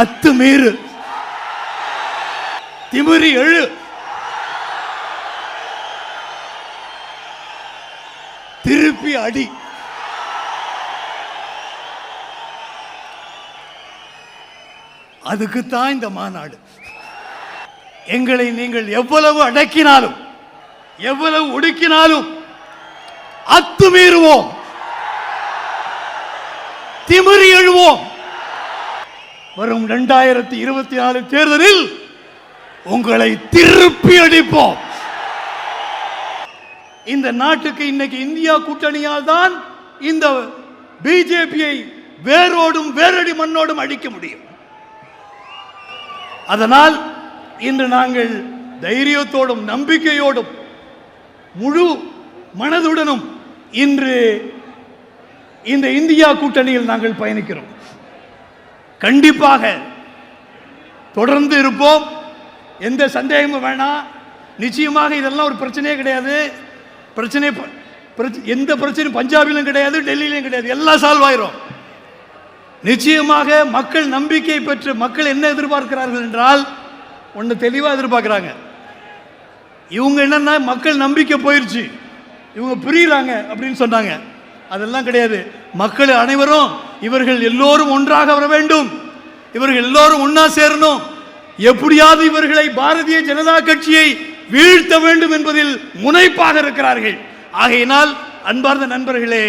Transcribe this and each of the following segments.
அத்துமீறு. திமிரி எழு. திருப்பி அடி. அதுக்குத்தான் இந்த மாநாடு. எங்களை நீங்கள் எவ்வளவு அடக்கினாலும் எவ்வளவு ஒடுக்கினாலும் அத்துமீறுவோம். திமிரி எழுவோம். வரும் இரண்டாயிரத்தி இருபத்தி நாலு தேர்தலில் உங்களை திருப்பி அடிப்போம். இந்த நாட்டுக்கு இன்னைக்கு இந்தியா கூட்டணியால் தான் இந்த பிஜேபியை வேரோடும் வேரடி மண்ணோடும் அழிக்க முடியும். அதனால் இன்று நாங்கள் தைரியத்தோடும் நம்பிக்கையோடும் முழு மனதுடனும் இன்று இந்த இந்தியா கூட்டணியில் நாங்கள் பயணிக்கிறோம். கண்டிப்பாக தொடர்ந்து இருப்போம். எந்த சந்தேகமும் வேணாம். நிச்சயமாக இதெல்லாம் ஒரு பிரச்சனையே கிடையாது. பிரச்சனை எந்த பிரச்சனையும் பஞ்சாபிலும் கிடையாது டெல்லியிலும் கிடையாது. எல்லாம் சால்வ் ஆயிரும். நிச்சயமாக மக்கள் நம்பிக்கை பெற்று மக்கள் என்ன எதிர்பார்க்கிறார்கள் என்றால் ஒன்று தெளிவாக எதிர்பார்க்குறாங்க. இவங்க என்னென்னா மக்கள் நம்பிக்கை போயிடுச்சு இவங்க புரியுறாங்க அப்படின்னு சொன்னாங்க. அதெல்லாம் கிடையாது. மக்கள் அனைவரும் இவர்கள் எல்லோரும் ஒன்றாக வர வேண்டும். இவர்கள் எல்லோரும் ஒன்றா சேரணும். எப்படியாவது இவர்களை பாரதிய ஜனதா கட்சியை வீழ்த்த வேண்டும் என்பதில் முனைப்பாக இருக்கிறார்கள். ஆகையினால் அன்பார்ந்த நண்பர்களே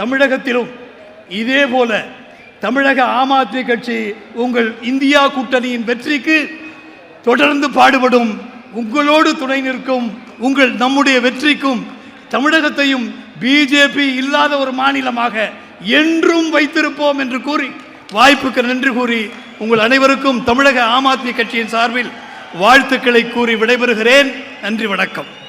தமிழகத்திலும் இதே போல தமிழக ஆம் ஆத்மி கட்சி உங்கள் இந்தியா கூட்டணியின் வெற்றிக்கு தொடர்ந்து பாடுபடும் உங்களோடு துணை நிற்கும் உங்கள் நம்முடைய வெற்றிக்கும் தமிழகத்தையும் பிஜேபி இல்லாத ஒரு மாநிலமாக என்றும் வைத்திருப்போம் என்று கூறி வாய்ப்புக்கு நன்றி கூறி உங்கள் அனைவருக்கும் தமிழக ஆம் ஆத்மி கட்சியின் சார்பில் வாழ்த்துக்களை கூறி விடைபெறுகிறேன். நன்றி வணக்கம்.